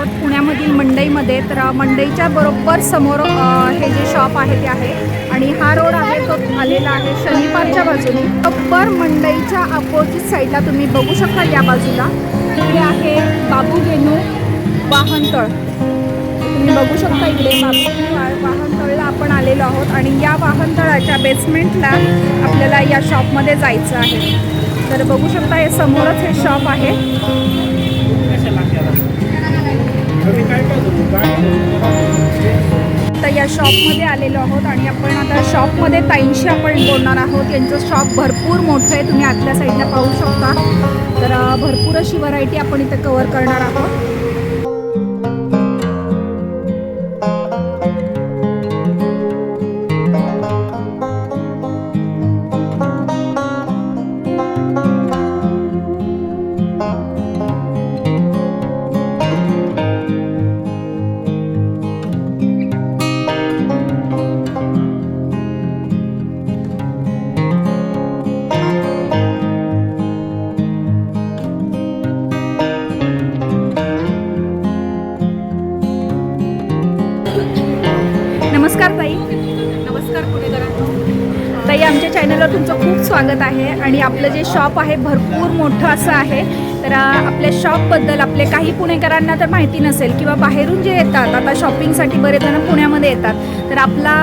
आहोत पुण्यामधील मंडईमध्ये तर मंडईच्या बरोबर समोर हे जे शॉप आहे ते आहे. आणि हा रोड आहे तो आलेला आहे शनिवारच्या बाजूने. बरोबर मंडईच्या अपोजिट साईडला तुम्ही बघू शकता या बाजूला. इकडे आहे बाबू गेनू वाहनतळ तुम्ही बघू शकता इकडे बाबू वाहनतळला आपण आलेलो आहोत. आणि या वाहनतळाच्या बेसमेंटला आपल्याला या शॉपमध्ये जायचं आहे. तर बघू शकता हे समोरच हे शॉप आहे. तर या शॉपमध्ये आलेलो आहोत आणि आपण आता शॉपमध्ये ताईंशी आपण बोलणार आहोत. यांचं शॉप भरपूर मोठं आहे. तुम्ही आतल्या साईडला पाहू शकता. तर भरपूर अशी व्हरायटी आपण इथं कवर करणार आहोत. जे शॉप आहे भरपूर मोठं असं आहे. तर आपल्या शॉपबद्दल आपले काही पुणेकरांना तर माहिती नसेल किंवा बाहेरून जे येतात आता शॉपिंगसाठी बरेच जण पुण्यामध्ये येतात. तर आपला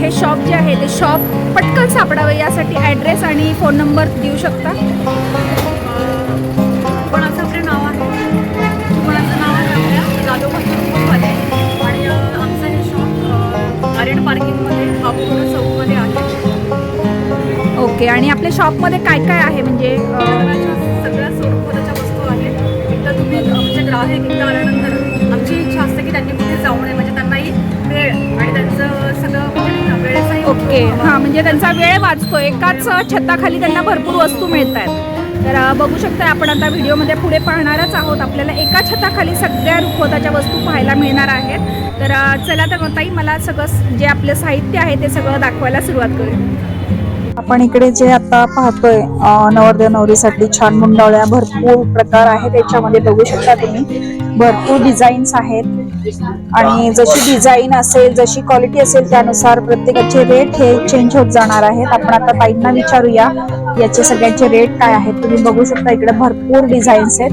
हे शॉप जे आहे ते शॉप पटकन सापडावं यासाठी ॲड्रेस आणि फोन नंबर देऊ शकता? ओके आणि आपल्या शॉपमध्ये काय काय आहे? म्हणजे सगळ्या स्वरूपाच्या वस्तू आहेत एकदा तुम्ही आमचे ग्राहक एकदा आल्यानंतर आमची इच्छा असते की त्यांनी कुठे जाऊ नये. म्हणजे त्यांनाही वेळ आणि त्यांचं सगळं म्हणजे वेळेचाही ओके. हां म्हणजे त्यांचा वेळ वाचतो. एकाच छताखाली त्यांना भरपूर वस्तू मिळत आहेत. तर बघू शकता आपण आता व्हिडिओमध्ये पुढे पाहणारच आहोत. आपल्याला एका छताखाली सगळ्या रुखवताच्या वस्तू पाहायला मिळणार आहेत. तर चला तर ताई मला सगळं जे आपलं साहित्य आहे ते सगळं दाखवायला सुरुवात करूया. आपण इकडे जे आता पाहतोय नवरदेव नवरीसाठी छान मुंडावळ्या भरपूर प्रकार आहेत त्याच्यामध्ये बघू शकता तुम्ही. भरपूर डिझाईन्स आहेत. आणि जशी डिझाईन असेल जशी क्वालिटी असेल त्यानुसार प्रत्येकाचे रेट हे चेंज होत जाणार आहेत. आपण आता ताईंना विचारूया याचे सगळ्यांचे रेट काय आहेत. तुम्ही बघू शकता इकडे भरपूर डिझाईन्स आहेत.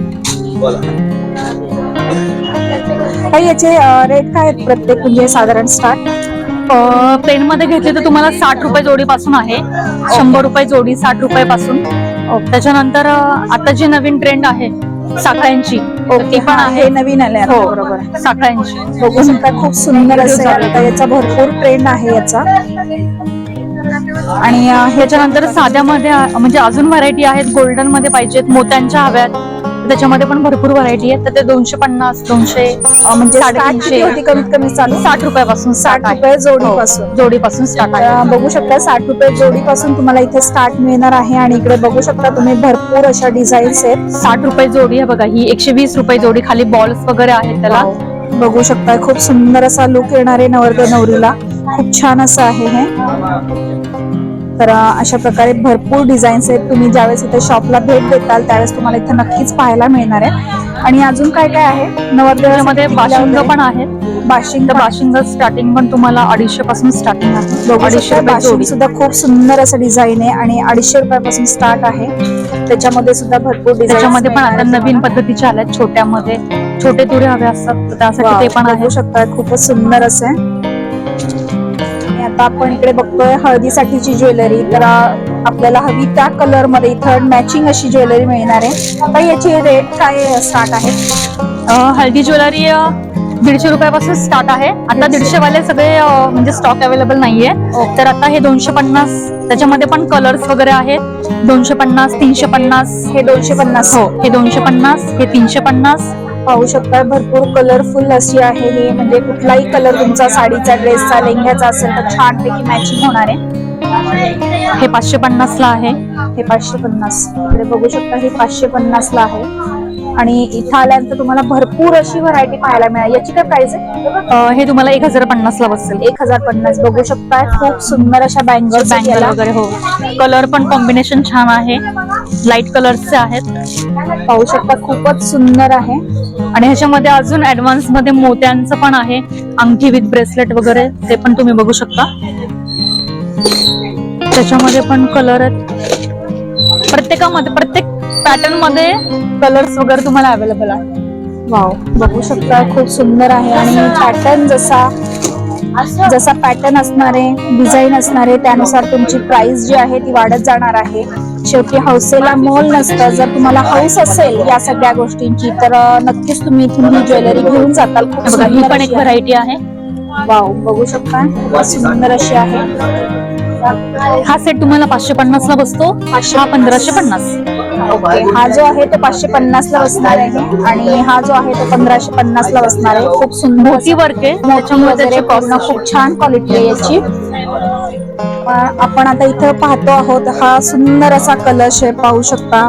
याचे रेट काय आहेत प्रत्येक? म्हणजे साधारण स्टार्ट प्लेन मध्ये घेतले तर तुम्हाला साठ रुपये जोडीपासून आहे. शंभर रुपये जोडी साठ रुपये पासून त्याच्यानंतर आता जी नवीन ट्रेंड आहे साखळ्यांची ती पण आहे. हे नवीन आले हो बरोबर. साखळ्यांची. बघू शकता खूप सुंदर याचा भरपूर ट्रेंड आहे याचा. आणि ह्याच्यानंतर साध्यामध्ये म्हणजे अजून व्हरायटी आहेत गोल्डनमध्ये पाहिजेत मोत्यांच्या हव्यात. त्याच्यामध्ये पण भरपूर व्हरायटी आहेत. तर ते दोनशे पन्नास दोनशे म्हणजे साडेतीनशे. होती कमीत कमी? चालू साठ रुपयापासून साठ रुपये जोडीपासून. जोडीपासून स्टार्ट आहे. बघू शकता साठ रुपये जोडीपासून तुम्हाला इथे स्टार्ट मिळणार आहे आणि इकडे बघू शकता तुम्ही भरपूर अशा डिझाईन्स आहेत. साठ रुपये जोडी आहे बघा ही एकशे वीस रुपये जोडी. खाली बॉल्स वगैरे आहेत त्याला. बघू शकता खूप सुंदर असा लुक येणार आहे नवरदेव नवरीला. खूप छान असं आहे हे. तर अशा प्रकारे भरपूर डिझाईन्स आहेत. तुम्ही ज्यावेळेस इथे शॉपला भेट देताल त्यावेळेस तुम्हाला इथे नक्कीच पाहायला मिळणार आहे. आणि अजून काय काय आहे? नवरदेवासाठी बाशिंग? पण आहेत बाशिंग बाशिंग स्टार्टिंग पण तुम्हाला अडीचशे पासून स्टार्टिंग आहे. अडीचशे बाशिंग सुद्धा खूप सुंदर असं डिझाईन आहे आणि अडीचशे रुपयापासून स्टार्ट आहे. त्याच्यामध्ये सुद्धा भरपूर त्याच्यामध्ये पण आता नवीन तुम्हाला. पद्धतीचे आल्यात छोट्यामध्ये. छोटे तुरे हवे असतात त्यासाठी ते पण आहे बघू शकता खूपच सुंदर असं आहे. आता आपण इकडे बघतोय हळदीसाठीची ज्वेलरी. तर आपल्याला हवी त्या कलरमध्ये इथं मॅचिंग अशी ज्वेलरी मिळणार आहे. आता याचे रेट काय स्टार्ट आहेत अं, हळदी ज्वेलरी दीडशे रुपयापासून स्टार्ट आहे. आता दीडशे. वाले सगळे म्हणजे स्टॉक अवेलेबल नाहीये. ओके. तर आता हे दोनशे पन्नास त्याच्यामध्ये पण कलर्स वगैरे आहेत. दोनशे पन्नास तीनशे पन्नास हे दोनशे पन्नास हो हे दोनशे पन्नास हे तीनशे पन्नास पाहू शकता. भरपूर कलरफुल अशी आहे हे. म्हणजे कुठलाही कलर तुमचा साडीचा ड्रेसचा लेंग्याचा असेल तर छानपैकी मॅचिंग होणार आहे. हे पाचशे पन्नास ला आहे. हे पाचशे पन्नास. इकडे बघू शकता हे पाचशे पन्नास ला आहे. आणि इथं आल्यानंतर तुम्हाला भरपूर अशी व्हरायटी पाहायला मिळेल. याची काय प्राइस आहे? हे तुम्हाला एक हजार पन्नास ला बसेल. एक हजार पन्नास. बघू शकता खूप सुंदर अशा बँगल्स बँगल वगैरे हो. कलर पण कॉम्बिनेशन छान आहे. लाइट कलर्सचे आहेत. पाहू शकता खूपच सुंदर आहे. आणि ह्याच्यामध्ये अजून ऍडव्हान्समध्ये मोत्यांचं पण आहे. अंगठी विथ ब्रेसलेट वगैरे ते पण तुम्ही बघू शकता. त्याच्यामध्ये पण कलर आहेत. प्रत्येकामध्ये प्रत्येक पॅटर्नमध्ये कलर्स वगैरे तुम्हाला अवेलेबल आहे वाव बघू शकता खूप सुंदर आहे. आणि पॅटर्न जसा जसा पॅटर्न असणारे डिझाईन असणारे त्यानुसार तुमची प्राइस जी आहे ती वाढत जाणार आहे. शेवटी हौसेला मोल नसतं. जर तुम्हाला हौस असेल या सगळ्या गोष्टींची तर नक्कीच तुम्ही इथून ही ज्वेलरी घेऊन जाताल. खूप हे पण एक. व्हरायटी आहे. वाव बघू शकता. सुंदर अशी आहे. हा सेट तुम्हाला पाचशे पन्नास ला बसतो. हा पंधराशे पन्नास. हा जो आहे तो पाचशे पन्नास ला बसणार आहे. आणि हा जो आहे तो पंधराशे पन्नास ला बसणार आहे. खूप सुंदर वर्क आहे. खूप छान क्वालिटी आहे याची. आपण आता इथं पाहतो आहोत हा सुंदर असा कलश आहे पाहू शकता.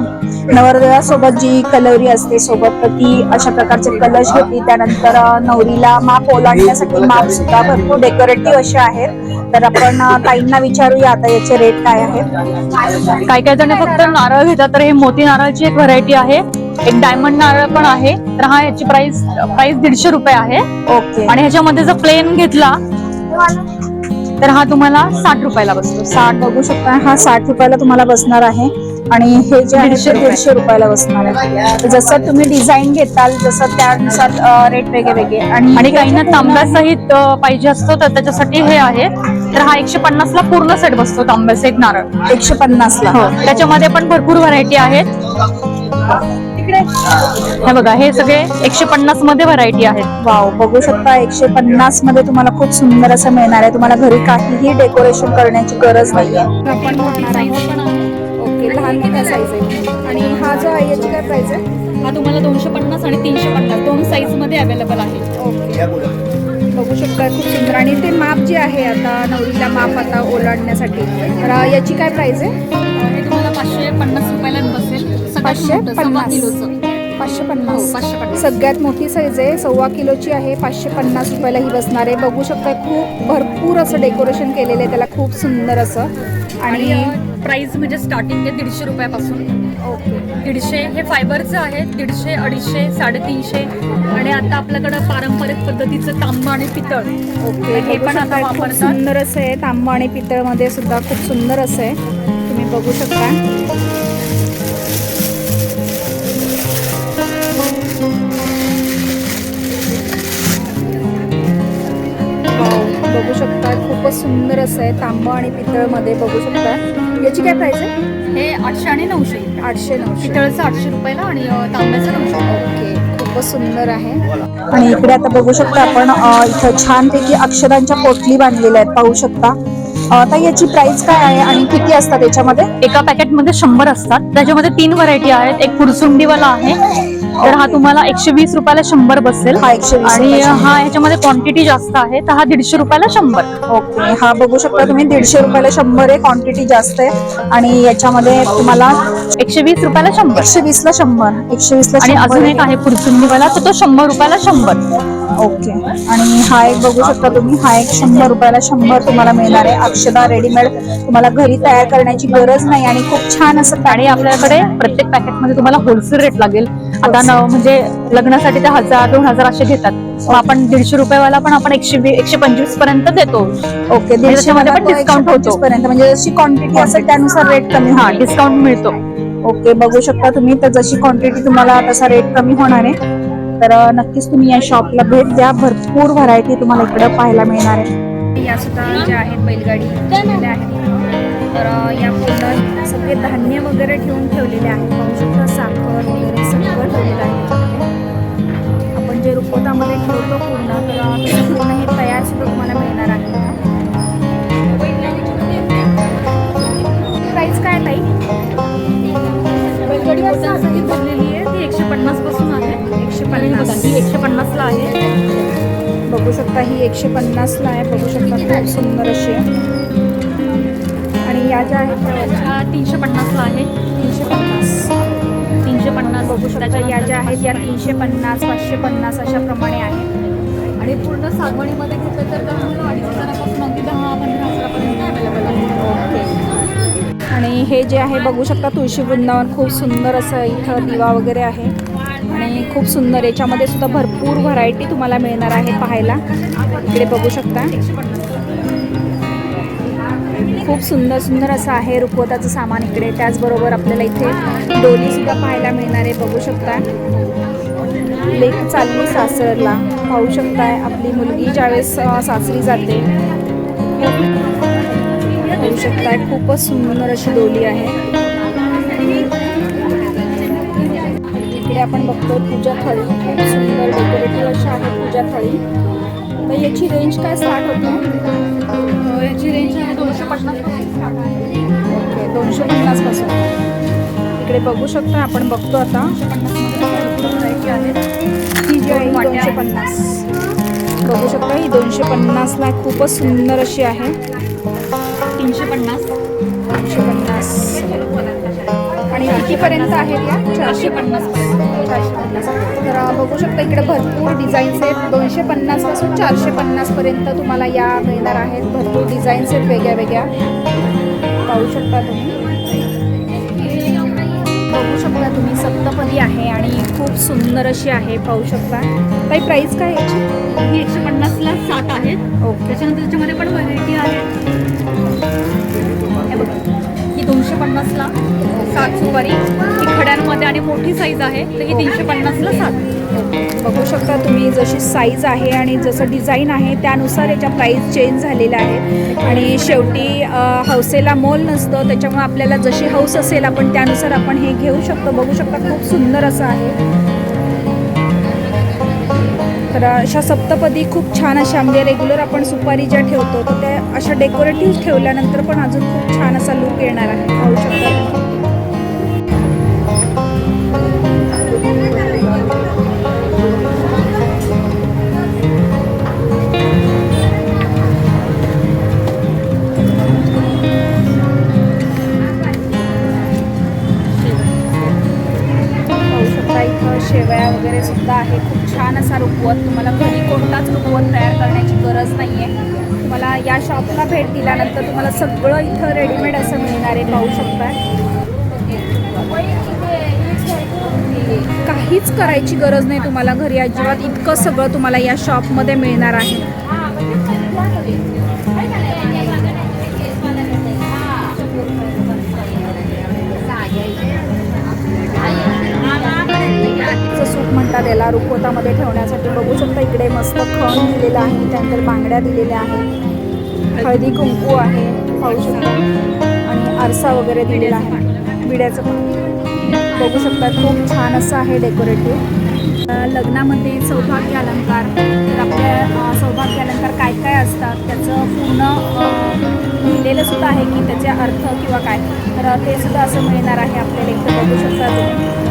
नवरदेवासोबत जी कलवरी असते सोबत ती अशा प्रकारचे कलश होती. त्यानंतर नवरीला माप ओलांडण्यासाठी माप सुद्धा भरपूर डेकोरेटिव्ह असे आहेत. तर आपण ताईंना विचारूया आता याचे रेट काय आहेत. काय काय जण फक्त नारळ घेतात तर हे मोती नारळची एक व्हरायटी आहे. एक डायमंड नारळ पण आहे. तर हा याची प्राइस प्राइस दीडशे रुपये आहे. ओके. आणि ह्याच्यामध्ये जर प्लेन घेतला तर हा तुम्हाला साठ रुपयाला बसतो. साठ बघू शकता हा साठ रुपयाला तुम्हाला बसणार आहे. आणि हे जे आहे दीडशे ते रुपये. दीडशे रुपयाला बसणार आहे. जसं तुम्ही डिझाईन घेताल जसं त्यानुसार रेट वेगळे वेगळे आणि आणि काहींना तांब्यासहित पाहिजे असतो तर त्याच्यासाठी हे आहे. तर हा एकशे पन्नास ला पूर्ण सेट बसतो तांब्यासहित नारळ. एकशे पन्नास ला हो त्याच्यामध्ये पण भरपूर व्हरायटी आहेत. हे बघा हे सगळे एकशे पन्नासमध्ये व्हरायटी आहेत. वाव बघू शकता एकशे पन्नासमध्ये तुम्हाला खूप सुंदर असं मिळणार आहे. तुम्हाला घरी काहीही डेकोरेशन करण्याची गरज नाहीये. लहान मोठ्या साईज आहे? आणि हा जो आहे याची काय प्राइस आहे? हा तुम्हाला दोनशे पन्नास आणि तीनशे पन्नास दोन साईजमध्ये अवेलेबल आहे. ओके. बघू शकता खूप सुंदर. आणि ते माप जे आहे आता नवरीला माप आता ओलांडण्यासाठी तर याची काय प्राइस आहे? हे तुम्हाला पाचशे पन्नास रुपयाला सगळ्यात पाचशे पन्नास. पाचशे हो, पन्नास पन्नास. सगळ्यात मोठी साईज आहे सव्वा किलोची आहे पाचशे पन्नास रुपयाला ही बसणार आहे. बघू शकता खूप भरपूर असं डेकोरेशन केलेलं आहे. त्याला खूप सुंदर असं. आणि प्राइस म्हणजे स्टार्टिंग आहे दीडशे रुपयापासून. ओके. दीडशे हे फायबरचं आहे. दीडशे अडीचशे साडेतीनशे. आणि आता आपल्याकडं पारंपरिक पद्धतीचं तांबा आणि पितळ. ओके. हे पण आता खूप वापरतात. सुंदर असं आहे. तांबा आणि पितळमध्ये सुद्धा खूप सुंदर असं आहे. तुम्ही बघू शकता. खूपच सुंदर असं आहे तांबा आणि पितळमध्ये बघू शकता. याची काय प्राइस आहे? हे आठशे आणि नऊशे. आठशे नऊशे. पितळचं आठशे रुपयाला आणि तांब्याचं नऊशे. ओके खूपच सुंदर आहे. आणि इकडे आता बघू शकता आपण अ, इथं छानपैकी अक्षरांच्या पोटली बांधलेल्या आहेत पाहू शकता. अ, आता याची प्राइस काय आहे आणि किती असतात याच्यामध्ये? एका पॅकेटमध्ये शंभर असतात. त्याच्यामध्ये तीन व्हरायटी आहेत. एक पुरसुंडीवाला आहे तर हा तुम्हाला एकशे वीस रुपयाला शंभर बसेल. हा एकशे आणि. हा ह्याच्यामध्ये क्वांटिटी जास्त आहे तर हा दीडशे रुपयाला शंभर. ओके हा बघू शकता तुम्ही दीडशे रुपयाला शंभर आहे क्वांटिटी जास्त आहे. आणि याच्यामध्ये तुम्हाला एकशे वीस रुपयाला शंभर. एकशे वीस ला शंभर एकशे वीस ला आणि शंभर अजून एक आहे पुरसुंडीवाला तर तो शंभर रुपयाला शंभर. ओके आणि हा एक बघू शकता तुम्ही हा एक शंभर रुपयाला शंभर तुम्हाला मिळणार आहे. अक्षदा रेडीमेड तुम्हाला घरी तयार करण्याची गरज नाही आणि खूप छान असं आणि आपल्याकडे प्रत्येक पॅकेटमध्ये तुम्हाला होलसेल रेट लागेल. आता न म्हणजे लग्नासाठी ते हजार दोन हजार असे घेतात. मग आपण दीडशे रुपयावाला पण आपण एकशे वी- एकशे पंचवीसपर्यंत देतो. ओके दीडशे त्याच्यामध्ये पण मध्ये discount होतो. पर्यंत म्हणजे जशी क्वांटिटी असेल त्यानुसार रेट कमी हा डिस्काउंट मिळतो. ओके बघू शकता तुम्ही तर जशी क्वांटिटी तुम्हाला तसा रेट कमी होणार आहे. तर अं, नक्कीच तुम्ही या शॉपला भेट द्या. भरपूर व्हरायटी तुम्हाला इकडे पाहायला मिळणार आहे. या सुद्धा ज्या आहेत बैलगाडी ठेवलेल्या आहेत. तर अ, या पूर्ण सगळे धान्य वगैरे ठेवून ठेवलेले आहेत पाहू शकता. रुपवतामध्ये ठेवतो पूर्ण तर पूर्ण हे तयार सुद्धा तुम्हाला मिळणार आहे. प्राईस काय ताई? बैलगाडी मोत्यांसाठी भरलेली आहे. ती एकशे पन्नासपासून आहे. एकशे पन्नास. ही एकशे पन्नास ला आहे. बघू शकता ही एकशे पन्नासला आहे. बघू शकता खूप सुंदर अशी आहे. आणि या ज्या आहेत तीनशे पन्नास ला आहे. तीनशे पन्नास. तीनशे पन्नास बघू शकता. या ज्या आहेत या तीनशे पन्नास पाचशे पन्नास अशा प्रमाणे आहेत. आणि पूर्ण सागवणीमध्ये घेतलं तर अडीच हजारापासून अगदी दहा पंधरा हजारापर्यंत अवेलेबल आहे. आणि हे जे आहे बघू शकता तुळशी वृंदावन खूप सुंदर असं इथं दिवा वगैरे आहे. आणि खूप सुंदर याच्यामध्ये सुद्धा भरपूर व्हरायटी तुम्हाला मिळणार आहे पाहायला. इकडे बघू शकता. खूप सुंदर सुंदर असं आहे रुखवताचं सामान इकडे. त्याचबरोबर आपल्याला इथे डोली सुद्धा पाहायला मिळणार आहे बघू शकता लेक चालली सासरला. पाहू शकताय आपली मुलगी ज्यावेळेस सासरी जाते. पाहू शकताय खूपच सुंदर अशी डोली आहे. इकडे आपण बघतो पूजा थाळी. खूप सुंदर डेकोरेटिव्ह अशा आहे पूजा थाळी. तर याची रेंज काय स्टार्ट होते? याची रेंज आहे दोनशे पन्नास ओके दोनशे पन्नासपासून. इकडे बघू शकता आपण बघतो आता. ही जी आहे दोनशे पन्नास. बघू शकता ही दोनशे पन्नासला. खूपच सुंदर अशी आहे. तीनशे पन्नास. कितीपर्यंत आहेत या. चारशे पन्नास चारशे पन्नास तर बघू शकता इकडे भरपूर डिझाईन्स आहेत. दोनशे पन्नासपासून चारशे पन्नासपर्यंत तुम्हाला या मिळणार आहेत. भरपूर डिझाईन्स आहेत वेगळ्या वेगळ्या. पाहू शकता तुम्ही. बघू शकता तुम्ही सप्तपदी आहे आणि खूप सुंदर अशी आहे. पाहू शकता. काही प्राईस काय आहे याची? ही एकशे पन्नासला सात आहेत. ओके. सात सुपारी ही खड्यांमध्ये आणि मोठी साईज आहे तर ही तीनशे पन्नासला सात. बघू शकता तुम्ही जशी साईज आहे आणि जसं डिझाईन आहे त्यानुसार याच्या प्राईस चेंज झालेल्या आहेत आणि शेवटी हौसेला मोल नसतं त्याच्यामुळे आपल्याला जशी हौस असेल आपण त्यानुसार आपण हे घेऊ शकतो. बघू शकता खूप सुंदर असं आहे. तर अशा सप्तपदी खूप छान अशा म्हणजे रेग्युलर आपण सुपारी ज्या ठेवतो तर त्या अशा डेकोरेटिव्ह ठेवल्यानंतर पण अजून खूप छान असा लुक येणार आहे. पाहू शकता. शेवया वगैरे सुद्धा आहे. खूप छान असा रुपवत तुम्हाला घरी कोणताच रुपवत तयार करण्याची गरज नाही आहे तुम्हाला या शॉपला भेट दिल्यानंतर तुम्हाला सगळं इथं रेडीमेड असं मिळणार आहे पाहू शकता. काहीच करायची गरज नाही तुम्हाला घरी अजिबात इतकं सगळं तुम्हाला या शॉपमध्ये मिळणार आहे. म्हणतात याला रुखवतामध्ये ठेवण्यासाठी बघू शकता इकडे मस्त खण दिलेलं आहे त्यानंतर बांगड्या दिलेल्या आहेत. हळदी कुंकू आहे पाहू शकता. आणि आरसा वगैरे दिलेला आहे. विड्याचं पण. बघू शकता खूप छान असं आहे डेकोरेटिव्ह लग्नामध्ये सौभाग्य अलंकार. तर आपल्या सौभाग्य अलंकार काय काय असतात त्याचं पूर्ण लिहिलेलं सुद्धा आहे की त्याचे अर्थ किंवा काय. तर ते सुद्धा असं मिळणार आहे आपल्याला इथं बघू शकता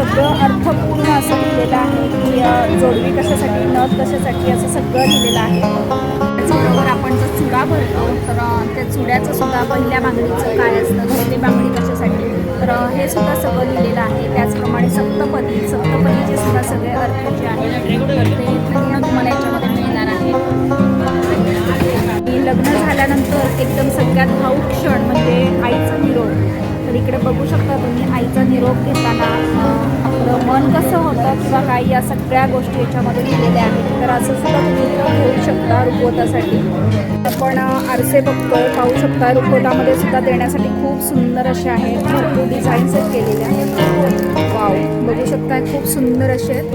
सगळं अर्थपूर्ण असं लिहिलेलं आहे की जोडवी कशासाठी नथ कशासाठी असं सगळं लिहिलेलं आहे. त्याचबरोबर आपण जर चुडा भरतो तर त्या चुड्याचं सुद्धा पहिल्या बांगडीचं काय असतं दुसरी बांगडी कशासाठी? तर हे सुद्धा सगळं लिहिलेलं आहे. त्याचप्रमाणे सप्तपदी सप्तपदीचे सुद्धा सगळे अर्थ जे आहेत ते पूर्ण तुम्हाला याच्यामध्ये मिळणार आहे. आणि लग्न झाल्यानंतर एकदम सगळ्यात भाऊ क्षण म्हणजे आईचा निरोप. तर इकडे बघू शकता तुम्ही आईचा निरोप घेताना आपलं मन कसं होतं किंवा काय या सगळ्या गोष्टी याच्यामध्ये दिलेल्या आहेत. तर असं सुद्धा तुम्ही घेऊ शकता रुखवतासाठी आपण आरसे बघतो पाहू शकता रुखवतामध्ये सुद्धा देण्यासाठी खूप सुंदर असे आहेत. भरपूर डिझाईन्स केलेले आहेत वाव बघू शकता खूप सुंदर असे आहेत.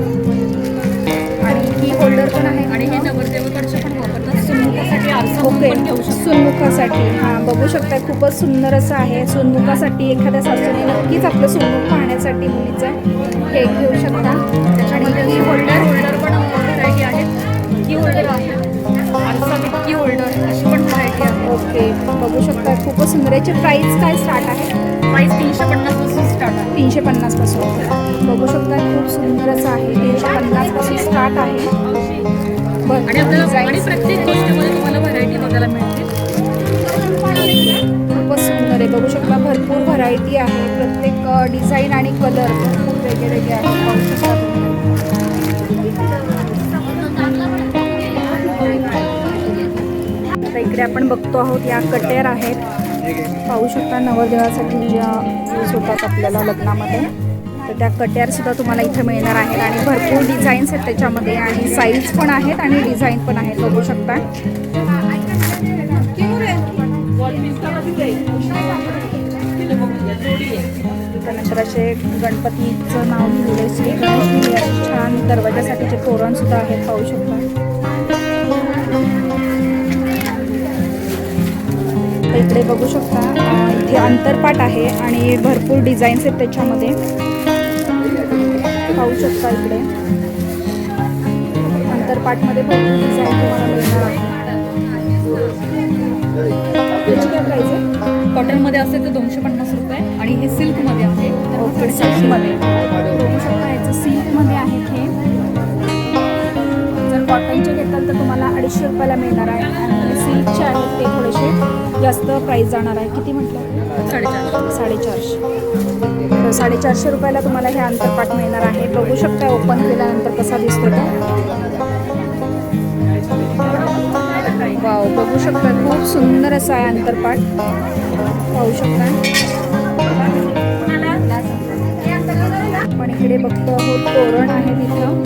आणि की होल्डर पण आहे. आणि हे नवरदेवाकडचे पण ओके सुनमुखासाठी. हां बघू शकता खूपच सुंदर असं आहे. सुनमुखासाठी एखाद्या सासूने नक्कीच आपलं सुनमुख पाहण्यासाठी मुलीचं हे घेऊ शकता. त्याच्यामध्ये आणि की की होल्डर होल्डर पण व्हरायटी आहेत. की होल्डर आहे. की होल्डर अशी पण व्हरायटी आहे. ओके बघू शकता खूपच सुंदर याची प्राईस काय स्टार्ट आहे? प्राईस तीनशे पन्नासपासून स्टार्ट आहे. तीनशे पन्नासपासून. बघू शकता खूप सुंदर असं आहे. तीनशे पन्नासपासून स्टार्ट आहे. आणि आपल्याला आणि प्रत्येक गोष्टीमध्ये तुम्हाला व्हरायटी बघायला मिळते. खूपच सुंदर आहे. बघू शकता भरपूर व्हरायटी आहे. प्रत्येक डिझाईन आणि कलर भरपूर वेगळे वेगळे आहेत. पाहू शकता इकडे आपण बघतो आहोत या कटेर आहेत. पाहू शकता नवरदेवासाठी ज्या यूज होतात आपल्याला लग्नामध्ये. तर त्या कट्यारसुद्धा तुम्हाला इथे मिळणार आहेत आणि भरपूर डिझाईन्स आहेत त्याच्यामध्ये आणि साईज पण आहेत आणि डिझाईन पण आहेत बघू शकता. त्यानंतर असे गणपतीचं नाव लिहिलेलं श्री गणेश छान दरवाजासाठीचे तोरणसुद्धा आहेत पाहू शकता. इकडे बघू शकता इथे अंतरपाट आहे आणि भरपूर डिझाईन्स आहेत त्याच्यामध्ये. पाहू शकता इकडे. अंतरपाटमध्ये भरपूर डिझाईन तुम्हाला मिळणार आहे. याची काय प्राईस आहे? कॉटनमध्ये असेल तर दोनशे पन्नास रुपये आणि हे सिल्कमध्ये आहे. तर ओके सिल्कमध्ये. बघू शकता याचं सिल्कमध्ये आहे हे. जर कॉटनचे घेताल तर तुम्हाला अडीचशे रुपयाला मिळणार आहे. आणि सिल्कचे आहेत ते थोडेसे. जास्त प्राईस जाणार आहे. किती म्हटलं? साडेचार साडेचारशे. तर साडेचारशे रुपयाला तुम्हाला हे अंतरपाट मिळणार आहे. बघू शकता ओपन केल्यानंतर कसा दिसतो तो. वाव बघू शकता खूप सुंदर असा आहे अंतरपाट. पाहू शकता. आपण इकडे बघतो आहोत तोरण आहे तिथं.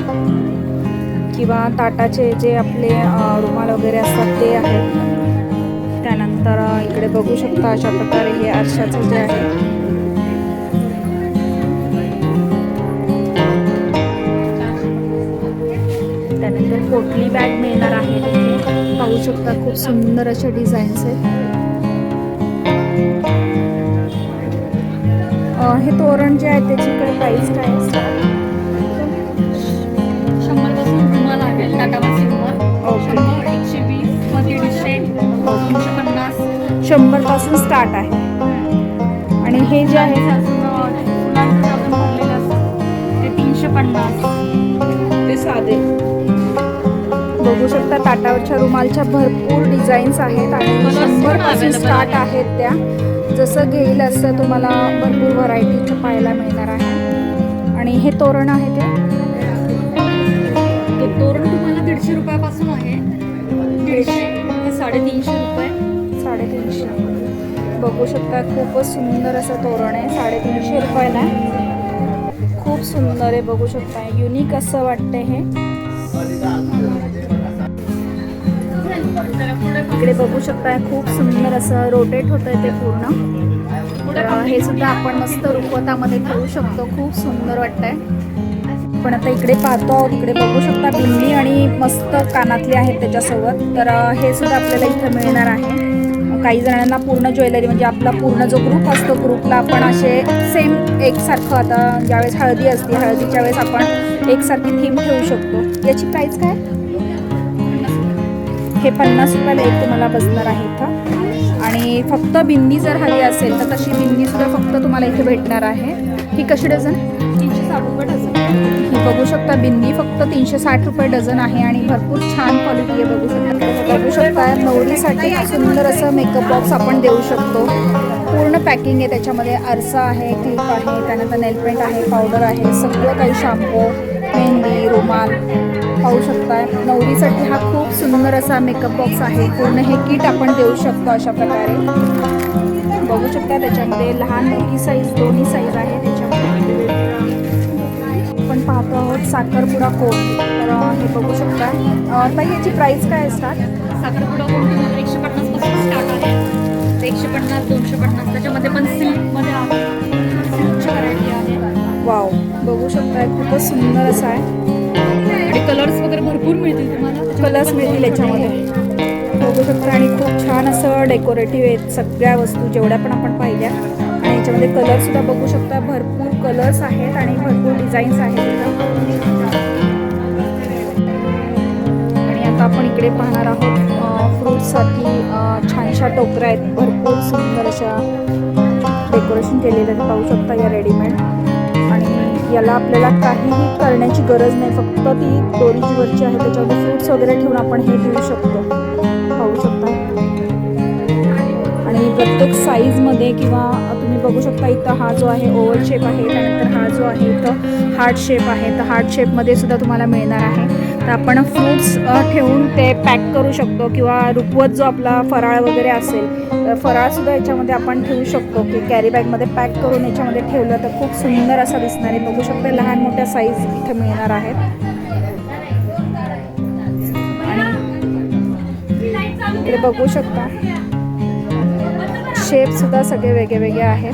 किंवा ताटाचे जे आपले रुमाल वगैरे असतात ते आहेत. अ, इकडे बघू शकता अशा प्रकारे हे आरशाचं जे आहे. त्यानंतर पोटली बॅग मिळणार आहे तिथे. पाहू शकता खूप सुंदर असे डिझाईन्स आहेत. हे तोरण जे आहे त्याची काय प्राईस काय असते शंभरपासून रुमाल आहे टाटावासी रुमाल ओके. शंभर एकशे वीस मग दीडशे दोनशे पन्नास शंभरपासून स्टार्ट आहे. आणि हे जे आहे ते तीनशे पन्नास. ते साधे. बघू शकता ताटावरच्या रुमालच्या भरपूर डिझाईन्स आहेत आणि शंभरपासून स्टार्ट आहेत. त्या. जसं घेईल असं तुम्हाला भरपूर व्हरायटी पाहायला मिळणार आहे. आणि हे तोरण आहे ते. ते तोरण तुम्हाला दीडशे रुपयापासून आहे. दीडशे ते साडेतीनशे रुपये. साडेतीनशे. बघू शकता खूपच सुंदर असं तोरण आहे साडेतीनशे रुपयाला. खूप सुंदर आहे बघू शकता. युनिक असं वाटतंय हे. इकडे बघू शकता खूप सुंदर असं रोटेट होत ते पूर्ण. हे सुद्धा आपण मस्त रुखवतामध्ये ठेवू शकतो. खूप सुंदर वाटतंय. पण आता इकडे पाहतो आहोत इकडे बघू शकता बिंदी आणि मस्त कानातले आहेत त्याच्यासोबत. तर हे सुद्धा आपल्याला इथं मिळणार आहे. काही जणांना पूर्ण ज्वेलरी म्हणजे आपला पूर्ण जो ग्रुप असतो ग्रुपला आपण असे सेम एकसारखं आता ज्यावेळेस हळदी असते हळदीच्या वेळेस आपण एकसारखी थीम ठेवू शकतो. याची प्राईस काय? हे पन्नास रुपयाला एक तुम्हाला बसणार आहे इथं. आणि फक्त बिंदी जर हवी असेल तर तशी बिंदी सुद्धा फक्त तुम्हाला इथे भेटणार आहे. ही कशी डझन तीनशे साठ रुपये डझन ही बघू शकता बिंदी फक्त तीनशे साठ रुपये डझन आहे आणि भरपूर छान क्वालिटी आहे बघू शकता. बघू शकता. नवरीसाठी सुंदर असं मेकअप बॉक्स आपण देऊ शकतो. पूर्ण पॅकिंग आहे त्याच्यामध्ये. आरसा आहे क्लिप आहे त्यानंतर नेलपेंट आहे पावडर आहे सगळं काही शॅम्पू मेहंदी रुमाल पाहू शकताय नवरीसाठी हा खूप सुंदर असा मेकअप बॉक्स आहे. पूर्ण हे किट आपण देऊ शकतो अशा प्रकारे. बघू शकता त्याच्यामध्ये लहान मोठी साईज दोन्ही साईज आहे त्याच्यामध्ये. पाहतो आहोत साखरपुडा कोण? तर हे बघू शकता ताई याची प्राईस काय असतात साखरपुडा तुम्हाला एकशे पन्नासपासून स्टार्ट आहे. एकशे पन्नास दोनशे पन्नास त्याच्यामध्ये पण सिल्कमध्ये आहे. सिल्कची व्हरायटी आहे. वाव बघू शकताय खूपच सुंदर असा आहे. आणि कलर्स वगैरे भरपूर मिळतील तुम्हाला. कलर्स मिळतील याच्यामध्ये. बघू शकता आणि खूप छान असं डेकोरेटिव्ह आहेत सगळ्या वस्तू जेवढ्या पण आपण पाहिल्या. याच्यामध्ये कलर सुद्धा बघू शकता. भरपूर कलर्स आहेत आणि भरपूर डिझाईन्स आहेत. आणि आता आपण इकडे पाहणार आहोत फ्रूट्ससाठी छानशा टोकऱ्या आहेत. भरपूर सुंदर अशा डेकोरेशन केलेलं पाहू शकता या रेडीमेड आणि याला आपल्याला काहीही करण्याची गरज नाही. फक्त ती दोरीची वरची आहे. त्याच्यामध्ये फ्रूट्स वगैरे ठेवून आपण हे देऊ शकतो. पाहू शकता. आणि प्रत्येक साईजमध्ये किंवा बघू शकता इथं हा जो आहे ओवल शेप आहे त्यानंतर हा जो आहे इथं हार्ट शेप आहे. तर हार्ट शेपमध्ये सुद्धा तुम्हाला मिळणार आहे. तर आपण फ्रूट्स ठेवून ते पॅक करू शकतो किंवा रुपवत जो आपला फराळ वगैरे असेल तर फराळसुद्धा याच्यामध्ये आपण ठेवू शकतो की कॅरी बॅगमध्ये पॅक करून याच्यामध्ये ठेवलं तर खूप सुंदर असा दिसणार आहे. बघू शकता लहान मोठ्या साईज इथे मिळणार आहेत. बघू शकता. शेपसुद्धा सगळे वेगळे वेगळे आहेत.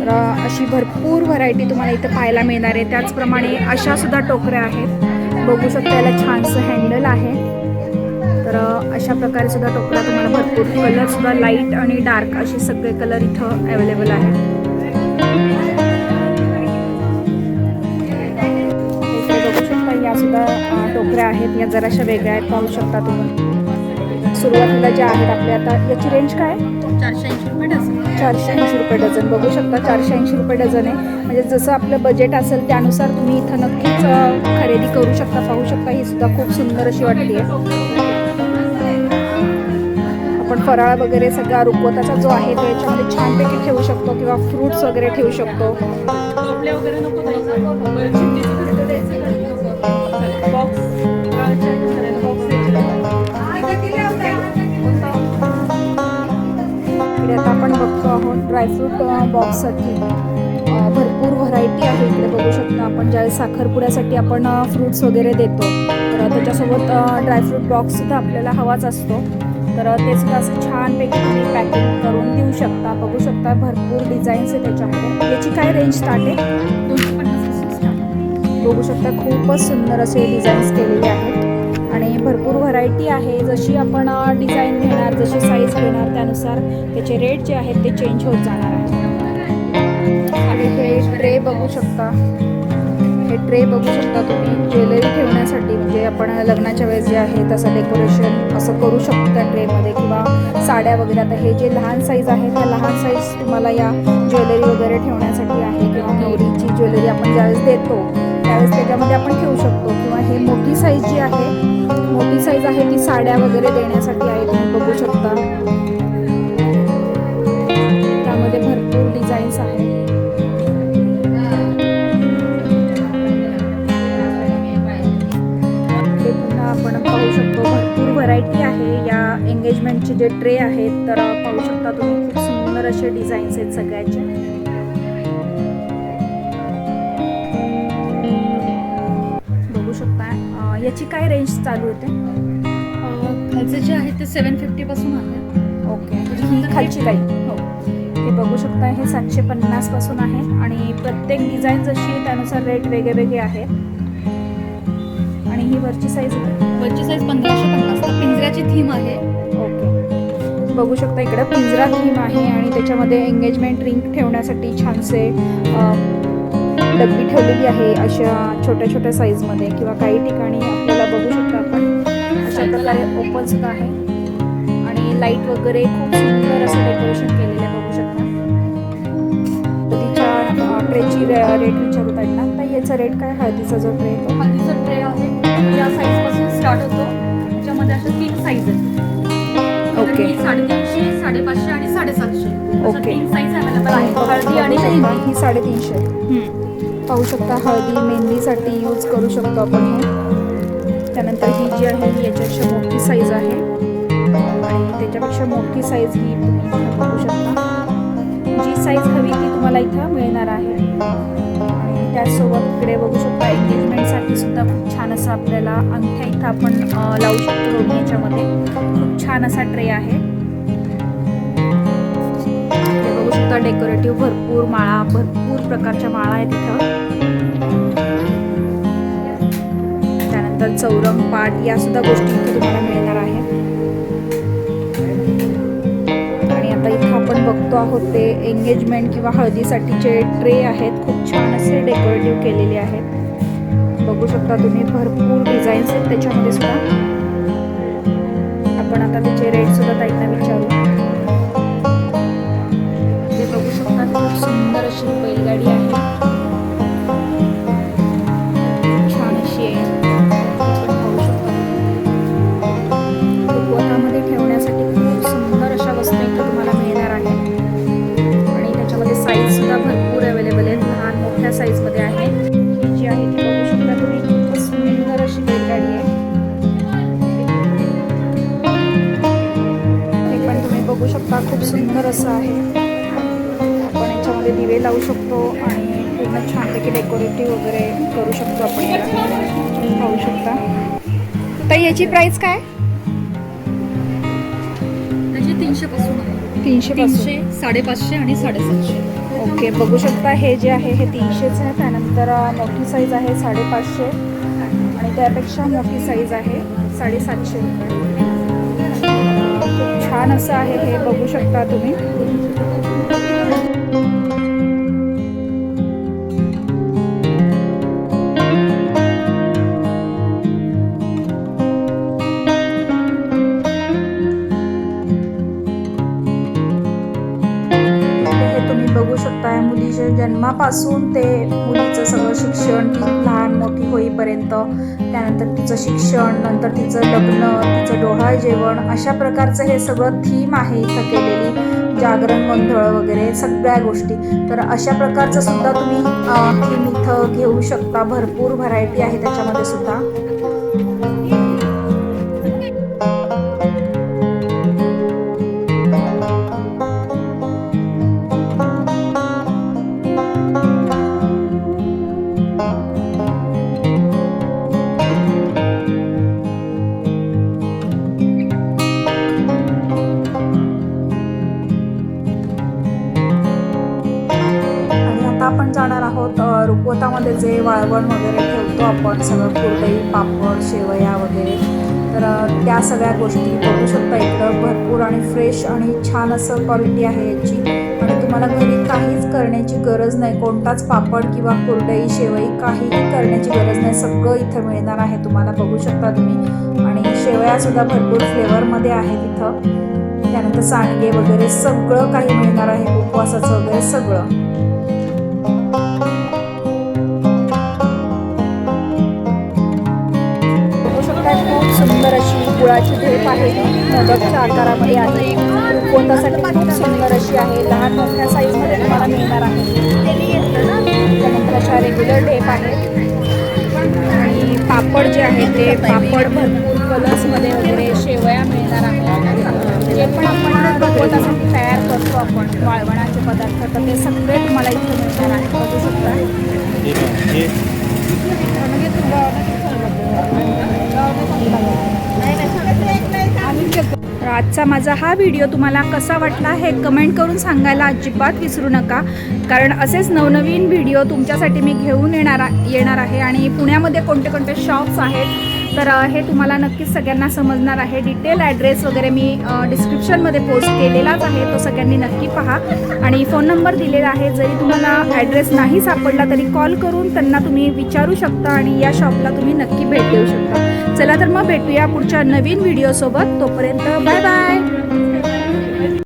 तर अशी भरपूर व्हरायटी तुम्हाला इथं पाहायला मिळणार आहे. त्याचप्रमाणे अशा सुद्धा टोकऱ्या आहेत. बघू शकता याला छानसं हँडल आहे. तर अशा प्रकारे सुद्धा टोकऱ्या तुम्हाला भरपूर कलरसुद्धा लाइट आणि डार्क असे सगळे कलर इथं अवेलेबल आहेत. बघू शकता या सुद्धा टोकऱ्या आहेत. या जराशा वेगळ्या आहेत. पाहू शकता तुम्ही. सुरुवातीला ज्या आहेत आपल्या आता याची रेंज काय? चारशे ऐंशी रुपये डझन. चारशे ऐंशी रुपये डझन. बघू शकता चारशे ऐंशी रुपये डझन आहे. म्हणजे जसं आपलं बजेट असेल त्यानुसार तुम्ही इथं नक्कीच खरेदी करू शकता पाहू शकता. ही सुद्धा खूप सुंदर अशी वाटते आपण फराळ वगैरे सगळा रुकवताचा जो आहे तो याच्यामध्ये छानपैकी ठेवू शकतो किंवा फ्रुट्स वगैरे ठेवू शकतो. वगैरे नको ड्रायफ्रूट बॉक्ससाठी भरपूर व्हरायटी आहे इकडे बघू शकतो आपण. ज्यावेळेस साखरपुड्यासाठी आपण फ्रूट्स वगैरे देतो तर त्याच्यासोबत ड्रायफ्रूट बॉक्ससुद्धा आपल्याला हवाच असतो. तर ते सुद्धा असं छानपैकी तुम्ही पॅकिंग करून देऊ शकता. बघू शकता भरपूर डिझाईन्स आहे त्याच्यामध्ये. याची काय रेंज स्टार्ट आहे? दोनशे पन्नास बघू शकता खूपच सुंदर असे डिझाईन्स केलेले आहेत. आणि भरपूर व्हरायटी आहे. जशी आपण डिझाईन घेणार जशी साईज घेणार त्यानुसार त्याचे रेट जे आहेत ते चेंज होत जाणार आहेत आणि हे ट्रे बघू शकता. हे ट्रे बघू शकता तुम्ही. ज्वेलरी ठेवण्यासाठी म्हणजे आपण लग्नाच्या वेळेस जे आहे तसं डेकोरेशन असं करू शकतो त्या ट्रेमध्ये किंवा साड्या वगैरे. आता हे जे लहान साईज आहे त्या लहान साईज तुम्हाला या ज्वेलरी वगैरे ठेवण्यासाठी आहे. किंवा नवरीची ज्वेलरी आपण ज्यावेळेस देतो त्यावेळेस त्याच्यामध्ये आपण ठेवू शकतो. किंवा हे मोठी साईज जी आहे मोठी साईज आहे ती साड्या वगैरे देण्यासाठी आहे. तुम्ही बघू शकता. त्यामध्ये भरपूर डिझाईन्स आहेत. आपण पाहू शकतो. भरपूर व्हरायटी आहे. या एंगेजमेंटचे जे ट्रे आहेत तर पाहू शकता तुम्ही. खूप सुंदर असे डिझाईन्स आहेत सगळ्याचे. याची काय रेंज चालू होते खालचे जे आहे ते सेवन फिफ्टी पासून आहे. ओके. ही खालची लाईन हो. हे बघू शकता हे सातशे पन्नासपासून आहे आणि प्रत्येक डिझाईन जशी आहे त्यानुसार रेट वेगळे वेगळे आहेत आणि ही वरची साईज वरची साईज पंधराशे पन्नास. पिंजऱ्याची थीम आहे. ओके. बघू शकता इकडे पिंजरा थीम आहे आणि त्याच्यामध्ये एंगेजमेंट रिंग ठेवण्यासाठी छानसे डब्बी ठेवलेली आहे अशा छोट्या छोट्या साईजमध्ये किंवा काही ठिकाणी आपल्याला बघू शकता आपण. अशा प्रकारे ओपन सुद्धा आहे. आणि लाइट वगैरे खूप सुंदर असं डेकोरेशन केलेलं आहे बघू शकता. हळदीच्या ट्रेची रेट विचारू त्यांना. तर याचा रेट काय? हळदीचा जो ट्रे तो. हल्दीचा ट्रे आहे. या साईजपासून स्टार्ट होतो. त्याच्यामध्ये अशा तीन साईज आहेत. ओके. साडेतीनशे साडेपाचशे आणि साडेसातशे. ओके. तीन साईज अवेलेबल आहे हळदी आणि ही साडेतीनशे. पाहू शकता हळदी मेहंदीसाठी यूज करू शकतो आपण हे. त्यानंतर ही जी आहे ही याच्यापेक्षा मोठी साईज आहे. आणि त्याच्यापेक्षा मोठी साईज ही तुम्ही पाहू बघू शकता. जी साईज हवी ती तुम्हाला इथं मिळणार आहे. आणि त्याचसोबत इकडे बघू शकता एंगेजमेंटसाठी सुद्धा खूप छान असं आपल्याला अंगठ्या इथं आपण लावू शकतो दोन्ही याच्यामध्ये. खूप छान असा ट्रे आहे. बघू शकता डेकोरेटिव्ह भरपूर माळा भरपूर प्रकारच्या माळा आहेत इथं. त्यानंतर चौरंग पाट या सुद्धा गोष्टी इथे तुम्हाला मिळणार आहेत. आणि आता इथं आपण बघतो आहोत ते एंगेजमेंट किंवा हळदीसाठीचे ट्रे आहेत. खूप छान असे डेकोरेटिव्ह केलेले आहेत. बघू शकता तुम्ही भरपूर डिझाईन्स आहेत त्याच्यामध्ये सुद्धा. आपण आता त्याचे रेट सुद्धा ताईंना विचारू. ते बघू शकता खूप सुंदर अशी बैलगाडी आहे. याची प्राइस काय? त्याची तीनशे पासून आहे. तीनशे तीनशे साडेपाचशे आणि साडेसातशे. ओके बघू शकता हे जे आहे हे तीनशेच आहे. त्यानंतर मोठी साईज आहे साडेपाचशे. आणि त्यापेक्षा मोठी साईज आहे साडेसातशे रुपये. छान असं आहे हे बघू शकता तुम्ही. मुलीच्या ते मुलीचं सगळं शिक्षण ती लहान मोठी होईपर्यंत त्यानंतर तिचं शिक्षण नंतर तिचं लग्न तिचं डोहाळ जेवण अशा प्रकारचं हे सगळं थीम आहे इथं केलेली. जागरण गोंधळ वगैरे सगळ्या गोष्टी. तर अशा प्रकारचं सुद्धा तुम्ही थीम इथं घेऊ शकता. भरपूर व्हरायटी आहे त्याच्यामध्ये सुद्धा. आहोत जे वाळवण वगैरे ठेवतो आपण सगळं कुरडई पापड शेवया वगैरे. तर त्या सगळ्या गोष्टी बघू शकता इकडं. भरपूर आणि फ्रेश आणि छान असं क्वालिटी आहे याची. आणि तुम्हाला घरी काहीच करण्याची गरज नाही. कोणताच पापड किंवा कुरडई शेवई काहीही करण्याची गरज नाही. सगळं इथं मिळणार आहे. तुम्हाला बघू शकता तुम्ही. आणि शेवयासुद्धा भरपूर फ्लेवरमध्ये आहेत इथं. त्यानंतर सांडगे वगैरे सगळं काही मिळणार आहे. उपवासाचं वगैरे सगळं. गुळाची ढेप आहे. मोदकच्या आकारामध्ये आहे. पोटासाठी खूप सुंदर अशी आहे. लहान मोठ्या साईजमध्ये तुम्हाला मिळणार आहे. त्यानंतर अशा रेग्युलर ढेप आहेत. आणि पापड जे आहे ते पापड भरपूर कलर्समध्ये वगैरे शेवया मिळणार आहे जे पण आपण पोटासाठी तयार करतो आपण वाळवणाचे पदार्थ तर ते सगळे तुम्हाला इथे मिळणार आहे बघू शकता. तर आजचा माझा हा व्हिडिओ तुम्हाला कसा वाटला हे कमेंट करून सांगायला अजिबात विसरू नका. कारण असेच नवनवीन व्हिडिओ तुमच्यासाठी मी घेऊन येणार येणार आहे आणि पुण्यामध्ये कोणते कोणते शॉप्स आहेत तर हे तुम्हाला नक्कीच सगळ्यांना समजणार आहे. डिटेल ॲड्रेस वगैरे मी डिस्क्रिप्शनमध्ये पोस्ट केलेलाच आहे. तो सगळ्यांनी नक्की पहा. आणि फोन नंबर दिलेला आहे. जरी तुम्हाला ॲड्रेस नाही सापडला तरी कॉल करून त्यांना तुम्ही विचारू शकता आणि या शॉपला तुम्ही नक्की भेट देऊ शकता. चला तर मग भेटूया पुढच्या नवीन व्हिडिओसोबत तोपर्यंत बाय बाय